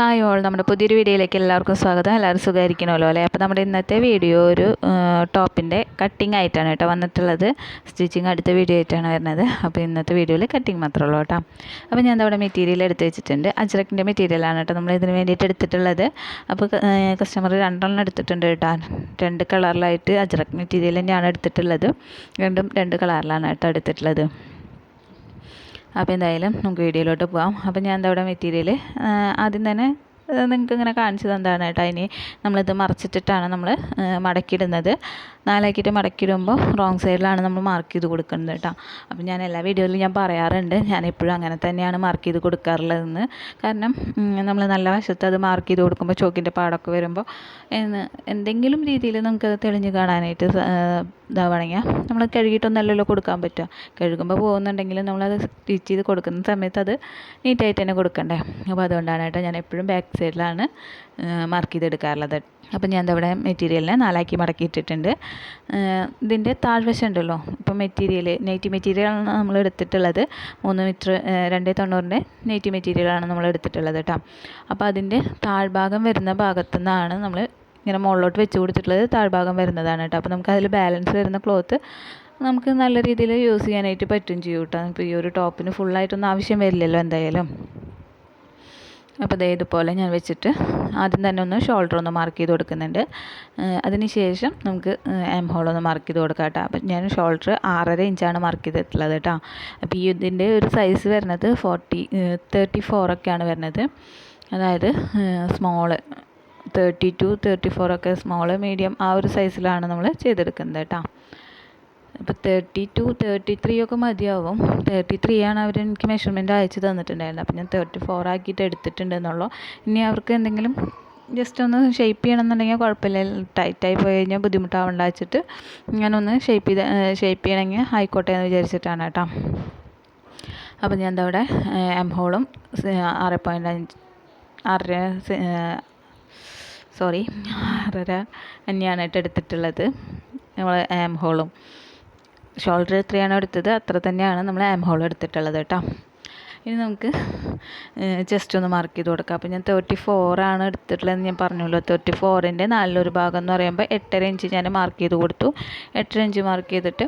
Hi all നമ്മുടെ പുതിയൊരു വീഡിയോയിലേക്ക് എല്ലാവർക്കും സ്വാഗതം. എല്ലാവരും സുഖമായിരിക്കണമല്ലോ അല്ലേ? അപ്പോൾ നമ്മുടെ ഇന്നത്തെ വീഡിയോ ഒരു ടോപ്പിന്റെ കട്ടിങ് ആയിട്ടാണ് കേട്ടോ വന്നിട്ടുള്ളത്. സ്റ്റിച്ചിങ് അടുത്ത വീഡിയോ ആയിട്ടാണ് വരുന്നത്. അപ്പോൾ ഇന്നത്തെ വീഡിയോയിൽ കട്ടിങ് മാത്രമേ ഉള്ളൂ കേട്ടോ. അപ്പോൾ ഞാൻ അവിടെ മെറ്റീരിയൽ എടുത്ത് വെച്ചിട്ടുണ്ട്. അജ്രക്കിന്റെ മെറ്റീരിയലാണ് കേട്ടോ നമ്മൾ ഇതിന് വേണ്ടിയിട്ട് എടുത്തിട്ടുള്ളത്. അപ്പോൾ കസ്റ്റമർ രണ്ടെണ്ണം എടുത്തിട്ടുണ്ട് കേട്ടോ. രണ്ട് കളറിലായിട്ട് അജ്രക്ക് മെറ്റീരിയൽ തന്നെയാണ് എടുത്തിട്ടുള്ളത്. രണ്ടും രണ്ട് കളറിലാണ് കേട്ടോ എടുത്തിട്ടുള്ളത്. അപ്പോൾ എന്തായാലും നമുക്ക് വീഡിയോയിലോട്ട് പോകാം അപ്പോൾ ഞാൻ എന്താ മെറ്റീരിയൽ? ആദ്യം തന്നെ നിങ്ങൾക്ക് ഇങ്ങനെ കാണിച്ചു തന്നതാണ് കേട്ടോ? ഇനി നമ്മളിത് മറച്ചിട്ടിട്ടാണ് നമ്മൾ മടക്കിയിടുന്നത്. നാലാക്കിയിട്ട് മടക്കിയിടുമ്പോൾ റോങ് സൈഡിലാണ് നമ്മൾ മാർക്ക് ചെയ്ത് കൊടുക്കുന്നത് കേട്ടോ. അപ്പം ഞാൻ എല്ലാ വീഡിയോയിലും ഞാൻ പറയാറുണ്ട്. ഞാൻ എപ്പോഴും അങ്ങനെ തന്നെയാണ് മാർക്ക് ചെയ്ത് കൊടുക്കാറുള്ളതെന്ന്. കാരണം നമ്മൾ നല്ല വശത്ത് അത് മാർക്ക് ചെയ്ത് കൊടുക്കുമ്പോൾ ചോക്കിന്റെ പാടൊക്കെ വരുമ്പോൾ എന്തെങ്കിലും രീതിയിൽ നമുക്കത് തെളിഞ്ഞ് കാണാനായിട്ട് ഇതാവണമെങ്കിൽ നമ്മൾ കഴുകിയിട്ടൊന്നല്ലല്ലോ കൊടുക്കാൻ പറ്റുക. കഴുകുമ്പോൾ പോകുന്നുണ്ടെങ്കിലും നമ്മളത് സ്റ്റിച്ച് ചെയ്ത് കൊടുക്കുന്ന സമയത്ത് അത് നീറ്റായിട്ട് തന്നെ കൊടുക്കണ്ടേ. അപ്പോൾ അതുകൊണ്ടാണ് കേട്ടോ ഞാൻ എപ്പോഴും ബാക്ക് സൈഡിലാണ് മാർക്ക് ചെയ്തെടുക്കാറുള്ളത്. അപ്പം ഞാൻ ഇവിടെ മെറ്റീരിയലിനെ നാലാക്കി മടക്കി ഇട്ടിട്ടുണ്ട്. ഇതിന്റെ താഴ്വശം ഉണ്ടല്ലോ. ഇപ്പം മെറ്റീരിയൽ നെയ്റ്റി മെറ്റീരിയലാണ് നമ്മൾ എടുത്തിട്ടുള്ളത്. മൂന്ന് മീറ്റർ രണ്ട് തൊണ്ണൂറിന്റെ നെയ്റ്റി മെറ്റീരിയലാണ് നമ്മൾ എടുത്തിട്ടുള്ളത് കേട്ടോ. അപ്പോൾ അതിന്റെ താഴ്ഭാഗം വരുന്ന ഭാഗത്തു നിന്നാണ് നമ്മൾ ഇങ്ങനെ മുകളിലോട്ട് വെച്ച് കൊടുത്തിട്ടുള്ളത് താഴ്ഭാഗം വരുന്നതാണ് കേട്ടോ. അപ്പോൾ നമുക്ക് അതിൽ ബാലൻസ് വരുന്ന ക്ലോത്ത് നമുക്ക് നല്ല രീതിയിൽ യൂസ് ചെയ്യാനായിട്ട് പറ്റും ചെയ്യും കേട്ടോ. ഇപ്പോൾ ഈ ഒരു ടോപ്പിന് ഫുള്ളായിട്ടൊന്നും ആവശ്യം വരില്ലല്ലോ എന്തായാലും. അപ്പോൾ ദേ ഇതുപോലെ ഞാൻ വെച്ചിട്ട് ആദ്യം തന്നെ ഒന്ന് ഷോൾഡർ ഒന്ന് മാർക്ക് ചെയ്ത് കൊടുക്കുന്നുണ്ട്. അതിന് ശേഷം നമുക്ക് എം ഹോൾ ഒന്ന് മാർക്ക് ചെയ്ത് കൊടുക്കാം കേട്ടോ. അപ്പം ഞാൻ ഷോൾഡർ ആറര ഇഞ്ചാണ് മാർക്ക് ചെയ്തിട്ടുള്ളത് കേട്ടോ. അപ്പോൾ ഈ ഇതിന്റെ ഒരു സൈസ് വരുന്നത് ഫോർട്ടി തേർട്ടി ഫോറൊക്കെയാണ് വരുന്നത്. അതായത് small thirty two thirty four ഒക്കെ സ്മോൾ മീഡിയം ആ ഒരു സൈസിലാണ് നമ്മൾ ചെയ്തെടുക്കുന്നത് കേട്ടോ അപ്പോൾ തേർട്ടി ടു തേർട്ടി ത്രീ ഒക്കെ മതിയാവും. തേർട്ടി ത്രീ ആണ് അവർ എനിക്ക് മെഷർമെന്റ് അയച്ച് തന്നിട്ടുണ്ടായിരുന്നത്. അപ്പോൾ ഞാൻ തേർട്ടി ഫോർ ആക്കിയിട്ട് എടുത്തിട്ടുണ്ട് എന്നുള്ളൂ ഇനി അവർക്ക് എന്തെങ്കിലും ജസ്റ്റ് ഒന്ന് ഷേപ്പ് ചെയ്യണമെന്നുണ്ടെങ്കിൽ കുഴപ്പമില്ല. ടൈറ്റായി പോയി കഴിഞ്ഞാൽ ബുദ്ധിമുട്ടാവണ്ട വെച്ചിട്ട് ഞാനൊന്ന് ഷേപ്പ് ചെയ്ത് ഷേപ്പ് ചെയ്യണമെങ്കിൽ ആയിക്കോട്ടെ എന്ന് വിചാരിച്ചിട്ടാണ് കേട്ടോ അപ്പോൾ ഞാൻ അവിടെ എം ഹോളും ആറ് പോയിന്റ് അഞ്ച് ആറര സോറി ആറര തന്നെയാണ് കേട്ടോ എടുത്തിട്ടുള്ളത്. നമ്മൾ ആം ഹോളും ഷോൾഡർ എത്രയാണോ എടുത്തത് അത്ര തന്നെയാണ് നമ്മൾ ആം ഹോൾ എടുത്തിട്ടുള്ളത് കേട്ടോ. ഇനി നമുക്ക് ജസ്റ്റ് ഒന്ന് മാർക്ക് ചെയ്ത് കൊടുക്കാം. അപ്പോൾ ഞാൻ തേർട്ടി ഫോറാണ് എടുത്തിട്ടുള്ളതെന്ന് ഞാൻ പറഞ്ഞല്ലോ. തേർട്ടി ഫോറിന്റെ നാലിലൊരു ഭാഗം എന്ന് പറയുമ്പോൾ എട്ടര ഇഞ്ച് ഞാൻ മാർക്ക് ചെയ്ത് കൊടുത്തു. എട്ടര ഇഞ്ച് മാർക്ക് ചെയ്തിട്ട്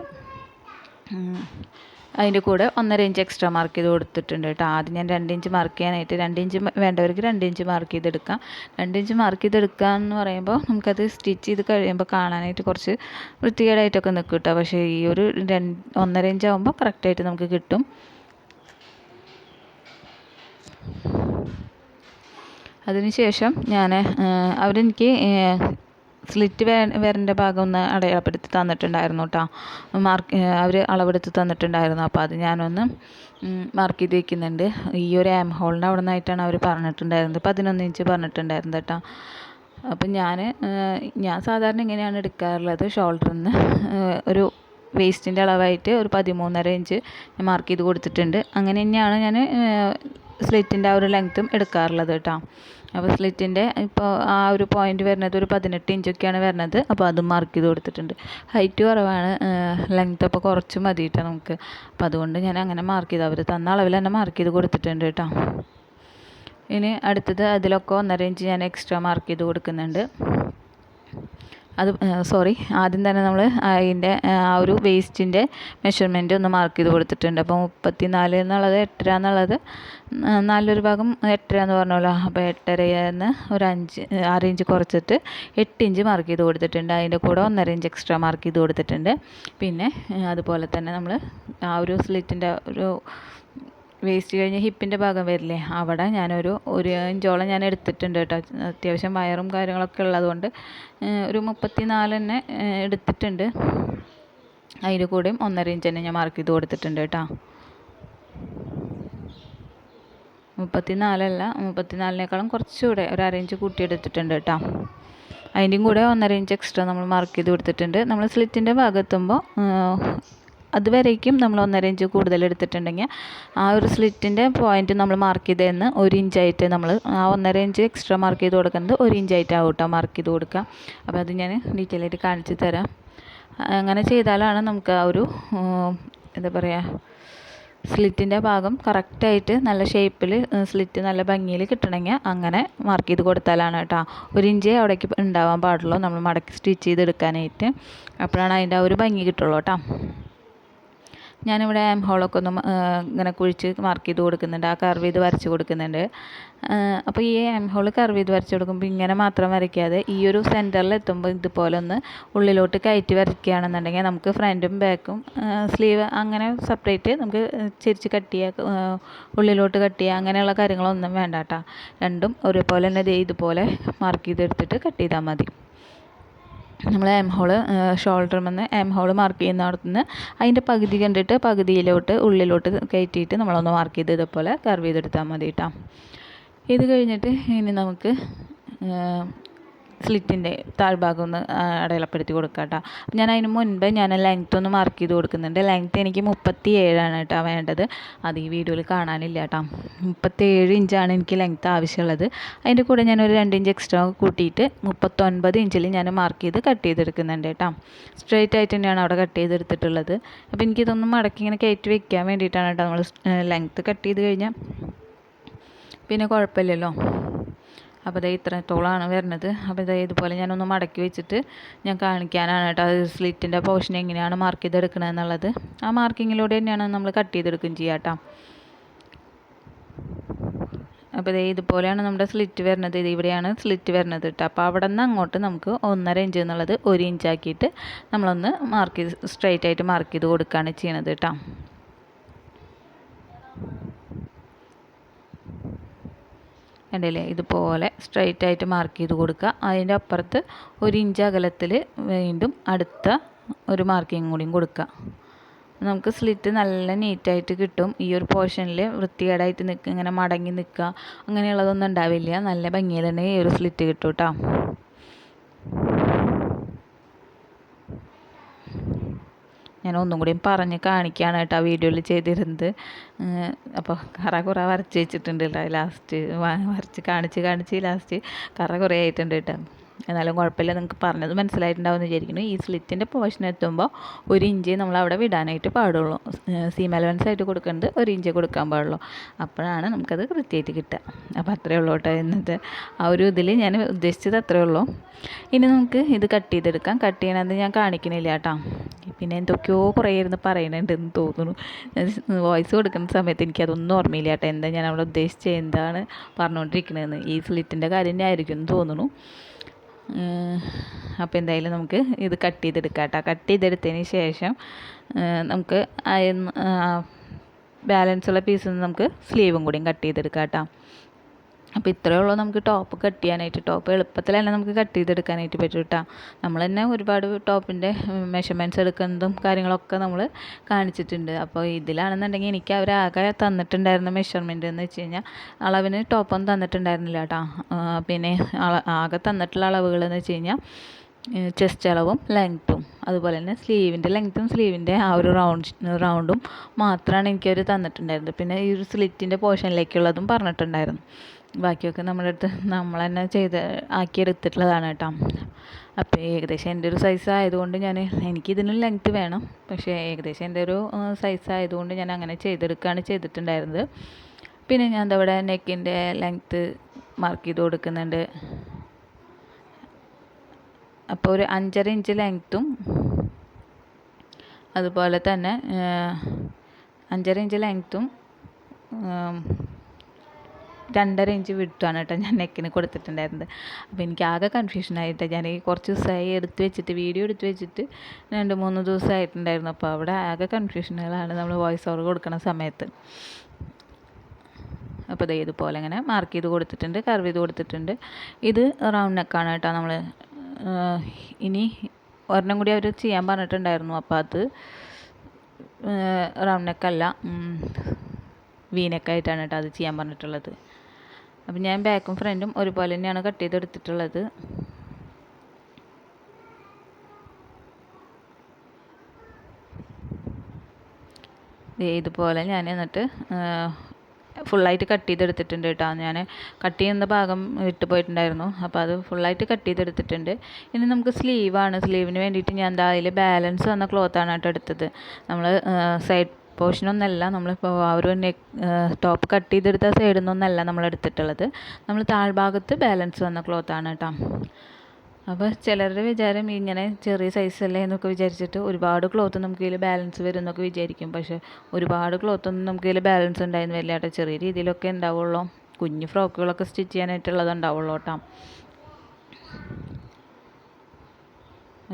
അതിന്റെ കൂടെ ഒന്നര ഇഞ്ച് എക്സ്ട്രാ മാർക്ക് ചെയ്ത് കൊടുത്തിട്ടുണ്ട് കേട്ടോ. ആദ്യം ഞാൻ രണ്ട് ഇഞ്ച് മാർക്ക് ചെയ്യാനായിട്ട് രണ്ട് ഇഞ്ച് വേണ്ടവർക്ക് രണ്ട് ഇഞ്ച് മാർക്ക് ചെയ്തെടുക്കാം. രണ്ട് ഇഞ്ച് മാർക്ക് ചെയ്തെടുക്കുക എന്ന് പറയുമ്പോൾ നമുക്കത് സ്റ്റിച്ച് ചെയ്ത് കഴിയുമ്പോൾ കാണാനായിട്ട് കുറച്ച് വൃത്തികേടായിട്ടൊക്കെ നിൽക്കും കേട്ടോ. പക്ഷേ ഈ ഒരു രണ്ട് ഒന്നര ഇഞ്ച് ആകുമ്പോൾ കറക്റ്റായിട്ട് നമുക്ക് കിട്ടും. അതിനുശേഷം ഞാൻ അവരെനിക്ക് സ്ലിറ്റ് വേ വരേണ്ട ഭാഗം ഒന്ന് അടയാളപ്പെടുത്തി തന്നിട്ടുണ്ടായിരുന്നു കേട്ടോ മാർക്ക് അവർ അളവെടുത്ത് തന്നിട്ടുണ്ടായിരുന്നു. അപ്പോൾ അത് ഞാനൊന്ന് മാർക്ക് ചെയ്ത് വെക്കുന്നുണ്ട്. ഈ ഒരു ആം ഹോളിന്റെ അവിടെ നിന്നായിട്ടാണ് അവർ പറഞ്ഞിട്ടുണ്ടായിരുന്നത്. പതിനൊന്ന് ഇഞ്ച് പറഞ്ഞിട്ടുണ്ടായിരുന്നത് കേട്ടോ അപ്പം ഞാൻ ഞാൻ സാധാരണ ഇങ്ങനെയാണ് എടുക്കാറുള്ളത്. ഷോൾഡറിൽ നിന്ന് ഒരു വേസ്റ്റിന്റെ അളവായിട്ട് ഒരു പതിമൂന്നര ഇഞ്ച് മാർക്ക് ചെയ്ത് കൊടുത്തിട്ടുണ്ട്. അങ്ങനെ തന്നെയാണ് ഞാൻ സ്ലിറ്റിന്റെ ആ ഒരു ലെങ്ത്തും എടുക്കാറുള്ളത് കേട്ടോ. അപ്പോൾ സ്ലിറ്റിന്റെ ഇപ്പോൾ ആ ഒരു പോയിന്റ് വരുന്നത് ഒരു പതിനെട്ട് ഇഞ്ചൊക്കെയാണ് വരുന്നത്. അപ്പോൾ അതും മാർക്ക് ചെയ്ത് കൊടുത്തിട്ടുണ്ട്. ഹൈറ്റ് കുറവാണ് ലെങ്ത്ത് അപ്പോൾ കുറച്ച് മതി കേട്ടോ നമുക്ക്. അപ്പോൾ അതുകൊണ്ട് ഞാൻ അങ്ങനെ മാർക്ക് ചെയ്തു. അവർ തന്ന അളവിൽ തന്നെ മാർക്ക് ചെയ്ത് കൊടുത്തിട്ടുണ്ട് കേട്ടോ. ഇനി അടുത്തത് അതിലൊക്കെ ഒന്നര ഇഞ്ച് ഞാൻ എക്സ്ട്രാ മാർക്ക് ചെയ്ത് കൊടുക്കുന്നുണ്ട്. അത് സോറി ആദ്യം തന്നെ നമ്മൾ അതിന്റെ ആ ഒരു വേസ്റ്റിന്റെ മെഷർമെന്റ് ഒന്ന് മാർക്ക് ചെയ്ത് കൊടുത്തിട്ടുണ്ട്. അപ്പോൾ മുപ്പത്തി നാല് എന്നുള്ളത് എട്ടര എന്നുള്ളത് നാലൊരു ഭാഗം എട്ടര എന്ന് പറഞ്ഞല്ലോ. അപ്പോൾ എട്ടരയെന്ന് ഒരു അഞ്ച് ആറ് ഇഞ്ച് കുറച്ചിട്ട് എട്ട് ഇഞ്ച് മാർക്ക് ചെയ്ത് കൊടുത്തിട്ടുണ്ട്. അതിന്റെ കൂടെ ഒന്നര ഇഞ്ച് എക്സ്ട്രാ മാർക്ക് ചെയ്ത് കൊടുത്തിട്ടുണ്ട്. പിന്നെ അതുപോലെ തന്നെ നമ്മൾ ആ ഒരു സ്ലിറ്റിന്റെ ഒരു വേസ്റ്റ് കഴിഞ്ഞ് ഹിപ്പിന്റെ ഭാഗം വരില്ലേ? അവിടെ ഞാനൊരു ഒരു ഇഞ്ചോളം ഞാൻ എടുത്തിട്ടുണ്ട് കേട്ടോ. അത്യാവശ്യം വയറും കാര്യങ്ങളൊക്കെ ഉള്ളതുകൊണ്ട് ഒരു മുപ്പത്തി നാല് തന്നെ എടുത്തിട്ടുണ്ട്. അതിന്റെ കൂടെയും ഒന്നര ഇഞ്ച് തന്നെ ഞാൻ മാർക്ക് ചെയ്ത് കൊടുത്തിട്ടുണ്ട് കേട്ടോ. മുപ്പത്തി നാലല്ല മുപ്പത്തി നാലിനേക്കാളും കുറച്ചുകൂടെ ഒരു അര ഇഞ്ച് കൂട്ടിയെടുത്തിട്ടുണ്ട് കേട്ടോ. അതിന്റെയും കൂടെ ഒന്നര ഇഞ്ച് എക്സ്ട്രാ നമ്മൾ മാർക്ക് ചെയ്ത് കൊടുത്തിട്ടുണ്ട്. നമ്മൾ സ്ലിറ്റിന്റെ ഭാഗത്തുമ്പോൾ അതുവരേക്കും നമ്മൾ ഒന്നര ഇഞ്ച് കൂടുതൽ എടുത്തിട്ടുണ്ടെങ്കിൽ ആ ഒരു സ്ലിറ്റിന്റെ പോയിന്റ് നമ്മൾ മാർക്ക് ചെയ്തതെന്ന് ഒരു ഇഞ്ചായിട്ട് നമ്മൾ ആ ഒന്നര ഇഞ്ച് എക്സ്ട്രാ മാർക്ക് ചെയ്ത് കൊടുക്കുന്നത് ഒരു ഇഞ്ചായിട്ടാവും കേട്ടോ മാർക്ക് ചെയ്ത് കൊടുക്കുക. അപ്പോൾ അത് ഞാൻ ഡീറ്റെയിൽ ആയിട്ട് കാണിച്ചു തരാം. അങ്ങനെ ചെയ്താലാണ് നമുക്ക് ആ ഒരു എന്താ പറയുക സ്ലിറ്റിന്റെ ഭാഗം കറക്റ്റായിട്ട് നല്ല ഷേപ്പിൽ സ്ലിറ്റ് നല്ല ഭംഗിയിൽ കിട്ടണമെങ്കിൽ അങ്ങനെ മാർക്ക് ചെയ്ത് കൊടുത്താലാണ് കേട്ടോ ഒരു ഇഞ്ചേ അവിടേക്ക് ഉണ്ടാവാൻ പാടുള്ളൂ. നമ്മൾ മടക്കി സ്റ്റിച്ച് ചെയ്തെടുക്കാനായിട്ട്. അപ്പോഴാണ് അതിന്റെ ആ ഒരു ഭംഗി കിട്ടുള്ളൂ കേട്ടോ ഞാനിവിടെ ആം ഹോളൊക്കെ ഒന്ന് ഇങ്ങനെ കുഴിച്ച് മാർക്ക് ചെയ്ത് കൊടുക്കുന്നുണ്ട്. ആ കർവ് ചെയ്ത് വരച്ച് കൊടുക്കുന്നുണ്ട്. അപ്പോൾ ഈ ആം ഹോൾ കർവ് ചെയ്ത് വരച്ച് കൊടുക്കുമ്പോൾ ഇങ്ങനെ മാത്രം വരയ്ക്കാതെ ഈ ഒരു സെന്ററിൽ എത്തുമ്പോൾ ഇതുപോലെ ഒന്ന് ഉള്ളിലോട്ട് കയറ്റി വരയ്ക്കുകയാണെന്നുണ്ടെങ്കിൽ നമുക്ക് ഫ്രണ്ടും ബാക്കും സ്ലീവ് അങ്ങനെ സെപ്പറേറ്റ് നമുക്ക് ചിരിച്ച് കട്ട് ചെയ്യുക ഉള്ളിലോട്ട് കട്ട് ചെയ്യുക അങ്ങനെയുള്ള കാര്യങ്ങളൊന്നും വേണ്ട കേട്ടോ. രണ്ടും ഒരുപോലെ തന്നെ ഇതുപോലെ മാർക്ക് ചെയ്തെടുത്തിട്ട് കട്ട് ചെയ്താൽ മതി. നമ്മൾ എം ഹോൾ ഷോൾഡറിൽ എം ഹോൾ മാർക്ക് ചെയ്യുന്നിടത്തു നിന്ന് അതിന്റെ പകുതി കണ്ടിട്ട് പകുതിയിലോട്ട് ഉള്ളിലോട്ട് കയറ്റിയിട്ട് നമ്മളൊന്ന് മാർക്ക് ചെയ്ത് ഇതുപോലെ കർവ് ചെയ്തെടുത്താൽ മതി കേട്ടോ ഇത് കഴിഞ്ഞിട്ട് ഇനി നമുക്ക് സ്ലിറ്റിന്റെ താഴ്ഭാഗം ഒന്ന് അടയാളപ്പെടുത്തി കൊടുക്കാം കേട്ടോ. ഞാൻ അതിന് മുൻപ് ഞാൻ ലെങ്ത്ത് ഒന്ന് മാർക്ക് ചെയ്ത് കൊടുക്കുന്നുണ്ട്. ലെങ്ത്ത് എനിക്ക് മുപ്പത്തി ഏഴാണ് കേട്ടോ വേണ്ടത്. അത് ഈ വീഡിയോയിൽ കാണാനില്ല കേട്ടോ. മുപ്പത്തി ഏഴ് ഇഞ്ചാണ് എനിക്ക് ലെങ്ത്ത് ആവശ്യമുള്ളത്. അതിന്റെ കൂടെ ഞാൻ ഒരു രണ്ട് ഇഞ്ച് എക്സ്ട്രാ കൂട്ടിയിട്ട് മുപ്പത്തൊൻപത് ഇഞ്ചിൽ ഞാൻ മാർക്ക് ചെയ്ത് കട്ട് ചെയ്തെടുക്കുന്നുണ്ട് കേട്ടോ. സ്ട്രെയിറ്റ് ആയിട്ട് തന്നെയാണ് അവിടെ കട്ട് ചെയ്തെടുത്തിട്ടുള്ളത്. അപ്പോൾ എനിക്കിതൊന്നും മടക്കി ഇങ്ങനെ കയറ്റി വെക്കാൻ വേണ്ടിയിട്ടാണ് കേട്ടോ നമ്മൾ ലെങ്ത്ത് കട്ട് ചെയ്ത് കഴിഞ്ഞാൽ. പിന്നെ കുഴപ്പമില്ലല്ലോ. അപ്പോൾ ഇത് ഇത്രത്തോളമാണ് വരുന്നത്. അപ്പോൾ ഇത് ഇതുപോലെ ഞാനൊന്ന് മടക്കി വെച്ചിട്ട് ഞാൻ കാണിക്കാനാണ് കേട്ടോ. അത് സ്ലിറ്റിന്റെ പോർഷൻ എങ്ങനെയാണ് മാർക്ക് ചെയ്തെടുക്കുന്നത് എന്നുള്ളത്. ആ മാർക്കിങ്ങിലൂടെ തന്നെയാണ് നമ്മൾ കട്ട് ചെയ്തെടുക്കുകയും ചെയ്യുക കേട്ടോ അപ്പോൾ ഇതേ ഇതുപോലെയാണ് നമ്മുടെ സ്ലിറ്റ് വരുന്നത്. ഇത് ഇവിടെയാണ് സ്ലിറ്റ് വരുന്നത് കേട്ടോ അപ്പോൾ അവിടെ നിന്ന് അങ്ങോട്ട് നമുക്ക് ഒന്നര ഇഞ്ച് എന്നുള്ളത് ഒരു ഇഞ്ചാക്കിയിട്ട് നമ്മളൊന്ന് മാർക്ക് ചെയ്ത് സ്ട്രൈറ്റ് ആയിട്ട് മാർക്ക് ചെയ്ത് കൊടുക്കുകയാണ് ചെയ്യണത് കേട്ടോ കണ്ടില്ലേ ഇതുപോലെ സ്ട്രൈറ്റ് ആയിട്ട് മാർക്ക് ചെയ്ത് കൊടുക്കുക. അതിന്റെ അപ്പുറത്ത് ഒരു ഇഞ്ച് അകലത്തിൽ വീണ്ടും അടുത്ത ഒരു മാർക്കിങ് കൂടിയും കൊടുക്കുക. നമുക്ക് സ്ലിറ്റ് നല്ല നീറ്റായിട്ട് കിട്ടും. ഈ ഒരു പോർഷനിൽ വൃത്തികേടായിട്ട് നിൽക്കുക ഇങ്ങനെ മടങ്ങി നിൽക്കുക അങ്ങനെയുള്ളതൊന്നും ഉണ്ടാവില്ല. നല്ല ഭംഗിയിൽ തന്നെ ഈ ഒരു സ്ലിറ്റ് കിട്ടും കേട്ടോ ഞാൻ ഒന്നും കൂടിയും പറഞ്ഞ് കാണിക്കുകയാണ് കേട്ടോ ആ വീഡിയോയിൽ ചെയ്തിരുന്നത്. അപ്പോൾ കറ കുറേ വരച്ച് വെച്ചിട്ടുണ്ട് കേട്ടോ. ലാസ്റ്റ് വരച്ച് കാണിച്ച് കാണിച്ച് ലാസ്റ്റ് കറ കുറേ ആയിട്ടുണ്ട് കേട്ടോ. എന്നാലും കുഴപ്പമില്ല നിങ്ങൾക്ക് പറഞ്ഞത് മനസ്സിലായിട്ടുണ്ടാവുമെന്ന് വിചാരിക്കുന്നു. ഈ സ്ലിറ്റിന്റെ പോർഷൻ എത്തുമ്പോൾ ഒരു ഇഞ്ച് നമ്മൾ അവിടെ വിടാനായിട്ട് പാടുള്ളൂ. സീം അലവൻസ് ആയിട്ട് കൊടുക്കേണ്ടത് ഒരു ഇഞ്ച് കൊടുക്കാൻ പാടുള്ളൂ. അപ്പോഴാണ് നമുക്കത് കൃത്യമായിട്ട് കിട്ടുക. അപ്പോൾ അത്രയേ ഉള്ളൂ കേട്ടോ എന്നിട്ട് ആ ഒരു ഇതിൽ ഞാൻ ഉദ്ദേശിച്ചത് അത്രയേ ഉള്ളൂ. ഇനി നമുക്ക് ഇത് കട്ട് ചെയ്തെടുക്കാം. കട്ട് ചെയ്യണത് ഞാൻ കാണിക്കണില്ല കേട്ടോ. പിന്നെ എന്തൊക്കെയോ കുറേ ഇരുന്ന് പറയുന്നുണ്ടെന്ന് തോന്നുന്നു. വോയിസ് കൊടുക്കുന്ന സമയത്ത് എനിക്കതൊന്നും ഓർമ്മയില്ല കേട്ടോ. എന്താ ഞാൻ അവിടെ ഉദ്ദേശിച്ചത്? എന്താണ് പറഞ്ഞുകൊണ്ടിരിക്കുന്നതെന്ന് ഈ സ്ലിറ്റിന്റെ കാര്യം തന്നെ ആയിരിക്കും എന്ന് തോന്നുന്നു. അപ്പോൾ എന്തായാലും നമുക്ക് ഇത് കട്ട് ചെയ്തെടുക്കാം കേട്ടോ കട്ട് ചെയ്തെടുത്തതിന് ശേഷം നമുക്ക് ബാലൻസ് ഉള്ള പീസിൽ നമുക്ക് സ്ലീവും കൂടിയും കട്ട് ചെയ്തെടുക്കാം കേട്ടോ അപ്പോൾ ഇത്രയേ ഉള്ളൂ നമുക്ക് ടോപ്പ് കട്ട് ചെയ്യാനായിട്ട് ടോപ്പ് എളുപ്പത്തിൽ തന്നെ നമുക്ക് കട്ട് ചെയ്തെടുക്കാനായിട്ട് പറ്റും കേട്ടോ നമ്മൾ തന്നെ ഒരുപാട് ടോപ്പിന്റെ മെഷർമെന്റ്സ് എടുക്കുന്നതും കാര്യങ്ങളൊക്കെ നമ്മൾ കാണിച്ചിട്ടുണ്ട്. അപ്പോൾ ഇതിലാണെന്നുണ്ടെങ്കിൽ എനിക്ക് അവർ ആകെ തന്നിട്ടുണ്ടായിരുന്ന മെഷർമെന്റ് എന്ന് വെച്ച് കഴിഞ്ഞാൽ അളവിന് ടോപ്പൊന്നും തന്നിട്ടുണ്ടായിരുന്നില്ല കേട്ടോ പിന്നെ ആകെ തന്നിട്ടുള്ള അളവുകൾ എന്ന് വെച്ച് കഴിഞ്ഞാൽ ചെസ്റ്റ് അളവും ലെങ്ത്തും അതുപോലെ തന്നെ സ്ലീവിന്റെ ലെങ്ത്തും സ്ലീവിന്റെ ആ ഒരു റൗണ്ട് റൗണ്ടും മാത്രമാണ് എനിക്കവർ തന്നിട്ടുണ്ടായിരുന്നത്. പിന്നെ ഈ ഒരു സ്ലിറ്റിന്റെ പോർഷനിലേക്കുള്ളതും പറഞ്ഞിട്ടുണ്ടായിരുന്നു. ബാക്കിയൊക്കെ നമ്മുടെ അടുത്ത് നമ്മൾ തന്നെ ചെയ്ത് ആക്കിയെടുത്തിട്ടുള്ളതാണ് കേട്ടോ. അപ്പോൾ ഏകദേശം എന്റെ ഒരു സൈസ് ആയതുകൊണ്ട് ഞാൻ എനിക്കിതിനും ലെങ്ത്ത് വേണം. പക്ഷേ ഏകദേശം എന്റെ ഒരു സൈസ് ആയതുകൊണ്ട് ഞാൻ അങ്ങനെ ചെയ്തെടുക്കുകയാണ് ചെയ്തിട്ടുണ്ടായിരുന്നത്. പിന്നെ ഞാൻ എന്താ ഇവിടെ നെക്കിന്റെ ലെങ്ത്ത് മാർക്ക് ചെയ്ത് കൊടുക്കുന്നുണ്ട്. അപ്പോൾ ഒരു അഞ്ചര ഇഞ്ച് ലെങ്ത്തും അതുപോലെ തന്നെ അഞ്ചര ഇഞ്ച് ലെങ്ത്തും രണ്ടര ഇഞ്ച് വിട്ടാണ് കേട്ടോ ഞാൻ നെക്കിന് കൊടുത്തിട്ടുണ്ടായിരുന്നത്. അപ്പോൾ എനിക്ക് ആകെ കൺഫ്യൂഷനായിട്ട് ഞാൻ ഈ കുറച്ച് ദിവസമായി എടുത്ത് വെച്ചിട്ട് വീഡിയോ എടുത്ത് വെച്ചിട്ട് രണ്ട് മൂന്ന് ദിവസമായിട്ടുണ്ടായിരുന്നു. അപ്പോൾ അവിടെ ആകെ കൺഫ്യൂഷനുകളാണ് നമ്മൾ വോയിസ് ഓവർ കൊടുക്കുന്ന സമയത്ത്. അപ്പോൾ ഇത് ഇതുപോലെ ഇങ്ങനെ മാർക്ക് ചെയ്ത് കൊടുത്തിട്ടുണ്ട് കർവ് ചെയ്ത് കൊടുത്തിട്ടുണ്ട്. ഇത് റൗണ്ട് നെക്കാണ് കേട്ടോ നമ്മൾ ഇനി ഒരെണ്ണം കൂടി അവർ ചെയ്യാൻ പറഞ്ഞിട്ടുണ്ടായിരുന്നു. അപ്പോൾ അത് റൗണ്ട് നെക്കല്ല വീനെക്കായിട്ടാണ് കേട്ടോ അത് ചെയ്യാൻ പറഞ്ഞിട്ടുള്ളത്. അപ്പം ഞാൻ ബാക്കും ഫ്രണ്ടും ഒരുപോലെ തന്നെയാണ് കട്ട് ചെയ്തെടുത്തിട്ടുള്ളത്. ഇതുപോലെ ഞാൻ എന്നിട്ട് ഫുള്ളായിട്ട് കട്ട് ചെയ്തെടുത്തിട്ടുണ്ട് കേട്ടോ. ഞാൻ കട്ട് ചെയ്യുന്ന ഭാഗം വിട്ടു പോയിട്ടുണ്ടായിരുന്നു. അപ്പോൾ അത് ഫുള്ളായിട്ട് കട്ട് ചെയ്തെടുത്തിട്ടുണ്ട്. ഇനി നമുക്ക് സ്ലീവാണ് സ്ലീവിന് വേണ്ടിയിട്ട് ഞാൻ എന്താ അതിൽ ബാലൻസ് വന്ന ക്ലോത്താണ് കേട്ടോ എടുത്തത്. നമ്മൾ സൈഡ് പോർഷനൊന്നല്ല നമ്മളിപ്പോൾ ആ ഒരു നെക്ക് ടോപ്പ് കട്ട് ചെയ്തെടുത്ത സൈഡിൽ നിന്നൊന്നല്ല നമ്മൾ എടുത്തിട്ടുള്ളത്. നമ്മൾ താഴ്ഭാഗത്ത് ബാലൻസ് വന്ന ക്ലോത്താണ് കേട്ടോ. അപ്പോൾ ചിലരുടെ വിചാരം ഇങ്ങനെ ചെറിയ സൈസല്ലേ എന്നൊക്കെ വിചാരിച്ചിട്ട് ഒരുപാട് ക്ലോത്ത് നമുക്ക് ഇതിൽ ബാലൻസ് വരും എന്നൊക്കെ വിചാരിക്കും. പക്ഷേ ഒരുപാട് ക്ലോത്തൊന്നും നമുക്ക് ഇതിൽ ബാലൻസ് ഉണ്ടായിരുന്നു വരില്ല കേട്ടോ. ചെറിയ രീതിയിലൊക്കെ ഉണ്ടാവുള്ളൂ. കുഞ്ഞു ഫ്രോക്കുകളൊക്കെ സ്റ്റിച്ച് ചെയ്യാനായിട്ടുള്ളത് ഉണ്ടാവുള്ളൂ കേട്ടോ.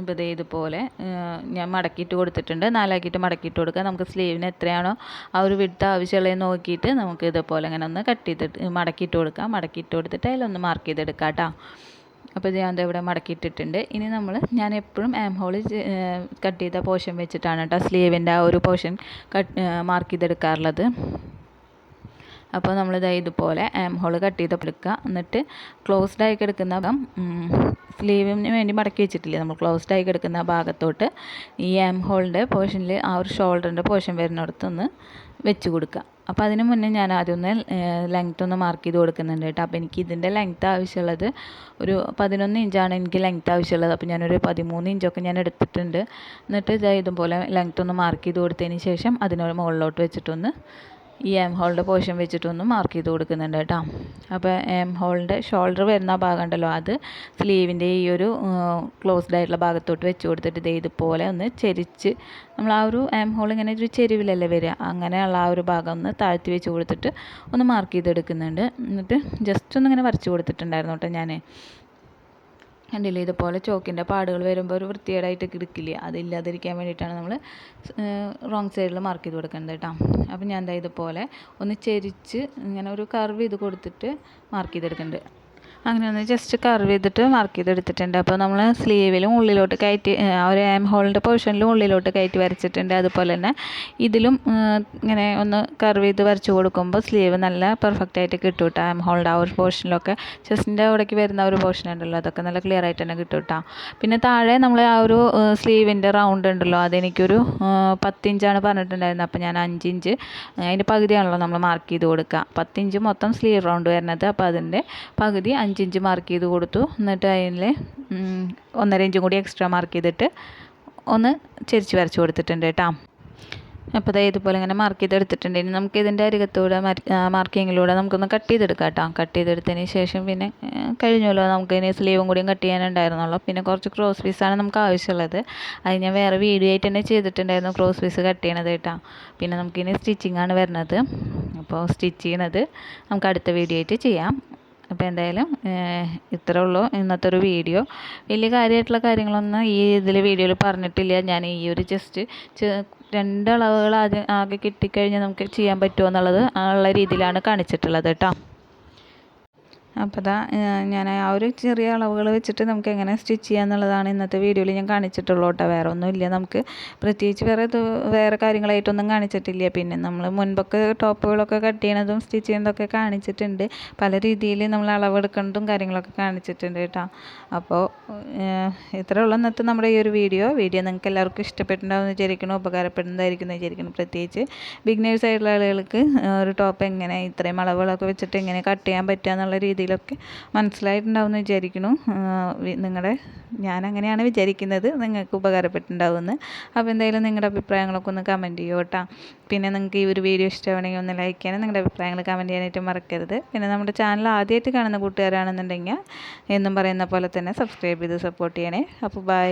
ഇപ്പോൾ ദേ ഇതുപോലെ ഞാൻ മടക്കിയിട്ട് കൊടുത്തിട്ടുണ്ട്. നാലാക്കിയിട്ട് മടക്കിയിട്ട് കൊടുക്കുക നമുക്ക് സ്ലീവിന് എത്രയാണോ ആ ഒരു വിടുത്ത് ആവശ്യമുള്ളത് നോക്കിയിട്ട് നമുക്ക് ഇതുപോലെ അങ്ങനെ ഒന്ന് കട്ട് ചെയ്തിട്ട് മടക്കിയിട്ട് കൊടുക്കാം. മടക്കിയിട്ട് കൊടുത്തിട്ട് അതിലൊന്ന് മാർക്ക് ചെയ്തെടുക്കാം കേട്ടോ അപ്പോൾ ഞാൻ ദേ ഇവിടെ മടക്കിയിട്ടിട്ടുണ്ട്. ഇനി നമ്മൾ ഞാൻ എപ്പോഴും ആം ഹോൾ കട്ട് ചെയ്ത പോർഷൻ വെച്ചിട്ടാണ് കേട്ടോ സ്ലീവിന്റെ ആ ഒരു പോർഷൻ കട്ട് മാർക്ക് ചെയ്തെടുക്കാറുള്ളത്. അപ്പോൾ നമ്മൾ ഇതാ ഇതുപോലെ ആം ഹോൾ കട്ട് ചെയ്ത് എടുക്കുക എന്നിട്ട് ക്ലോസ്ഡ് ആയി കിടക്കുന്ന ഭാഗം സ്ലീവിന് വേണ്ടി മടക്കി വെച്ചിട്ടില്ലേ? നമ്മൾ ക്ലോസ്ഡ് ആയി കിടക്കുന്ന ഭാഗത്തോട്ട് ഈ ആം ഹോളിന്റെ പോർഷനിൽ ആ ഒരു ഷോൾഡറിന്റെ പോർഷൻ വരുന്നിടത്തൊന്ന് വെച്ച് കൊടുക്കുക. അപ്പോൾ അതിന് മുന്നേ ഞാൻ ആദ്യം ഒന്ന് ലെങ്ത് ഒന്ന് മാർക്ക് ചെയ്ത് കൊടുക്കുന്നുണ്ട് കേട്ടോ. അപ്പോൾ എനിക്ക് ഇതിന്റെ ലെങ്ത് ആവശ്യമുള്ളത് ഒരു പതിനൊന്ന് ഇഞ്ചാണ് എനിക്ക് ലെങ്ത് ആവശ്യമുള്ളത്. അപ്പോൾ ഞാനൊരു പതിമൂന്ന് ഇഞ്ചൊക്കെ ഞാൻ എടുത്തിട്ടുണ്ട്. എന്നിട്ട് ഇതാ ഇതുപോലെ ലെങ്ത് ഒന്ന് മാർക്ക് ചെയ്ത് കൊടുത്തതിന് ശേഷം അതിനൊരു മുകളിലോട്ട് വെച്ചിട്ടൊന്ന് ഈ എം ഹോളിന്റെ പോർഷൻ വെച്ചിട്ടൊന്ന് മാർക്ക് ചെയ്ത് കൊടുക്കുന്നുണ്ട് കേട്ടോ. അപ്പോൾ എം ഹോളിന്റെ ഷോൾഡർ വരുന്ന ഭാഗം ഉണ്ടല്ലോ അത് സ്ലീവിന്റെ ഈ ഒരു ക്ലോസ്ഡ് ആയിട്ടുള്ള ഭാഗത്തോട്ട് വെച്ച് കൊടുത്തിട്ട് ഇത് ഇതുപോലെ ഒന്ന് ചെരിച്ച് നമ്മൾ ആ ഒരു എം ഹോൾ ഇങ്ങനെ ഒരു ചെരുവിലല്ലേ വരിക അങ്ങനെയുള്ള ആ ഒരു ഭാഗം ഒന്ന് താഴ്ത്തി വെച്ച് കൊടുത്തിട്ട് ഒന്ന് മാർക്ക് ചെയ്തെടുക്കുന്നുണ്ട്. എന്നിട്ട് ജസ്റ്റ് ഒന്ന് ഇങ്ങനെ വരച്ച് കൊടുത്തിട്ടുണ്ടായിരുന്നു കേട്ടോ ഞാൻ കണ്ടില്ലേ? ഇതുപോലെ ചോക്കിന്റെ പാടുകൾ വരുമ്പോൾ ഒരു വൃത്തികേടായിട്ട് കിടക്കില്ലേ? അതില്ലാതിരിക്കാൻ വേണ്ടിയിട്ടാണ് നമ്മൾ റോങ് സൈഡിൽ മാർക്ക് ചെയ്ത് കൊടുക്കുന്നത് കേട്ടോ. അപ്പം ഞാൻ എന്താ ഇതുപോലെ ഒന്ന് ചെരിച്ച് ഇങ്ങനെ ഒരു കർവ് ചെയ്ത് കൊടുത്തിട്ട് മാർക്ക് ചെയ്തെടുക്കുന്നുണ്ട്. അങ്ങനെ ഒന്ന് ജസ്റ്റ് കർവ് ചെയ്തിട്ട് മാർക്ക് ചെയ്തെടുത്തിട്ടുണ്ട്. അപ്പോൾ നമ്മൾ സ്ലീവിലും ഉള്ളിലോട്ട് കയറ്റി ഒരു ആം ഹോളിന്റെ പോർഷനിലും ഉള്ളിലോട്ട് കയറ്റി വരച്ചിട്ടുണ്ട്. അതുപോലെ തന്നെ ഇതിലും ഇങ്ങനെ ഒന്ന് കർവ് ചെയ്ത് വരച്ച് കൊടുക്കുമ്പോൾ സ്ലീവ് നല്ല പെർഫെക്റ്റ് ആയിട്ട് കിട്ടും കേട്ടോ ആം ഹോളിന്റെ ആ ഒരു പോർഷനിലൊക്കെ ചെസ്റ്റിന്റെ അവിടേക്ക് വരുന്ന ഒരു പോർഷൻ ഉണ്ടല്ലോ. അതൊക്കെ നല്ല ക്ലിയർ ആയിട്ട് തന്നെ കിട്ടും കേട്ടോ പിന്നെ താഴെ നമ്മൾ ആ ഒരു സ്ലീവിന്റെ റൗണ്ട് ഉണ്ടല്ലോ. അതെനിക്കൊരു പത്തിഞ്ചാണ് പറഞ്ഞിട്ടുണ്ടായിരുന്നത് അപ്പോൾ ഞാൻ അഞ്ചിഞ്ച് അതിന്റെ പകുതിയാണല്ലോ നമ്മൾ മാർക്ക് ചെയ്ത് കൊടുക്കുക പത്തിഞ്ച് മൊത്തം സ്ലീവ് റൗണ്ട് വരുന്നത്. അപ്പോൾ അതിന്റെ പകുതി അഞ്ച് ഇഞ്ച് മാർക്ക് ചെയ്ത് കൊടുത്തു. എന്നിട്ട് അതിൽ ഒന്നര ഇഞ്ചും കൂടി എക്സ്ട്രാ മാർക്ക് ചെയ്തിട്ട് ഒന്ന് ചെരിച്ച് വരച്ച് കൊടുത്തിട്ടുണ്ട് കേട്ടോ. അപ്പോൾ ദേ ഇതുപോലെ ഇങ്ങനെ മാർക്ക് ചെയ്തെടുത്തിട്ടുണ്ട്. ഇനി നമുക്ക് ഇതിന്റെ അരികത്തൂടെ മാർക്കിങ്ങിലൂടെ നമുക്കൊന്ന് കട്ട് ചെയ്തെടുക്കാം കേട്ടോ. കട്ട് ചെയ്തെടുത്തതിന് ശേഷം പിന്നെ കഴിഞ്ഞല്ലോ നമുക്ക് ഇനി സ്ലീവും കൂടിയും കട്ട് ചെയ്യാനുണ്ടായിരുന്നുള്ളൂ. പിന്നെ കുറച്ച് ക്രോസ് പീസാണ് നമുക്ക് ആവശ്യമുള്ളത്. അത് ഞാൻ വേറെ വീഡിയോ ആയിട്ട് തന്നെ ചെയ്തിട്ടുണ്ടായിരുന്നു ക്രോസ് പീസ് കട്ട് ചെയ്യണത് കേട്ടോ. പിന്നെ നമുക്കിനി സ്റ്റിച്ചിങ്ങാണ് വരുന്നത്. അപ്പോൾ സ്റ്റിച്ച് ചെയ്യുന്നത് നമുക്ക് അടുത്ത വീഡിയോ ആയിട്ട് ചെയ്യാം. അപ്പോൾ എന്തായാലും ഇത്രേ ഉള്ളൂ ഇന്നത്തെ ഒരു വീഡിയോ. വലിയ കാര്യമായിട്ടുള്ള കാര്യങ്ങളൊന്നും ഈ ഇതിൽ വീഡിയോയിൽ പറഞ്ഞിട്ടില്ല. ഞാൻ ഈ ഒരു ജസ്റ്റ് രണ്ട് അളവുകൾ ആദ്യം ആകെ കിട്ടിക്കഴിഞ്ഞാൽ നമുക്ക് ചെയ്യാൻ പറ്റുമോ എന്നുള്ളത് ഉള്ള രീതിയിലാണ് കാണിച്ചിട്ടുള്ളത് കേട്ടോ. അപ്പോൾ ഇതാ ഞാൻ ആ ഒരു ചെറിയ അളവുകൾ വെച്ചിട്ട് നമുക്ക് എങ്ങനെ സ്റ്റിച്ച് ചെയ്യുക എന്നുള്ളതാണ് ഇന്നത്തെ വീഡിയോയിൽ ഞാൻ കാണിച്ചിട്ടുള്ളൂ കേട്ടോ. വേറെ ഒന്നുമില്ല നമുക്ക് പ്രത്യേകിച്ച് വേറെ വേറെ കാര്യങ്ങളായിട്ടൊന്നും കാണിച്ചിട്ടില്ല. പിന്നെ നമ്മൾ മുൻപൊക്കെ ടോപ്പുകളൊക്കെ കട്ട് ചെയ്യണതും സ്റ്റിച്ച് ചെയ്യുന്നതൊക്കെ കാണിച്ചിട്ടുണ്ട്. പല രീതിയിൽ നമ്മൾ അളവെടുക്കുന്നതും കാര്യങ്ങളൊക്കെ കാണിച്ചിട്ടുണ്ട് കേട്ടോ. അപ്പോൾ ഇത്രേ ഉള്ളൂ ഇന്നത്തെ നമ്മുടെ ഈ ഒരു വീഡിയോ. വീഡിയോ നിങ്ങൾക്ക് എല്ലാവർക്കും ഇഷ്ടപ്പെട്ടിട്ടുണ്ടാവുമെന്ന് വിചാരിക്കണം ഉപകാരപ്പെടുന്നതായിരിക്കും വിചാരിക്കണം പ്രത്യേകിച്ച് ബിഗ്നേഴ്സ് ആയിട്ടുള്ള ആളുകൾക്ക് ഒരു ടോപ്പ് എങ്ങനെ ഇത്രയും അളവുകളൊക്കെ വെച്ചിട്ട് എങ്ങനെ കട്ട് ചെയ്യാൻ പറ്റുക എന്നുള്ള രീതിയിൽ രീതിയിലൊക്കെ മനസ്സിലായിട്ടുണ്ടാവുമെന്ന് വിചാരിക്കുന്നു. നിങ്ങളുടെ ഞാൻ അങ്ങനെയാണ് വിചാരിക്കുന്നത് നിങ്ങൾക്ക് ഉപകാരപ്പെട്ടിട്ടുണ്ടാവുമെന്ന്. അപ്പോൾ എന്തായാലും നിങ്ങളുടെ അഭിപ്രായങ്ങളൊക്കെ ഒന്ന് കമന്റ് ചെയ്യൂ കേട്ടോ പിന്നെ നിങ്ങൾക്ക് ഈ ഒരു വീഡിയോ ഇഷ്ടമാണെങ്കിൽ ഒന്ന് ലൈക്ക് ചെയ്യാനും നിങ്ങളുടെ അഭിപ്രായങ്ങൾ കമന്റ് ചെയ്യാനായിട്ട് മറക്കരുത്. പിന്നെ നമ്മുടെ ചാനൽ ആദ്യമായിട്ട് കാണുന്ന കൂട്ടുകാരാണെന്നുണ്ടെങ്കിൽ എന്നും പറയുന്ന പോലെ തന്നെ സബ്സ്ക്രൈബ് ചെയ്ത് സപ്പോർട്ട് ചെയ്യണേ. അപ്പോൾ ബൈ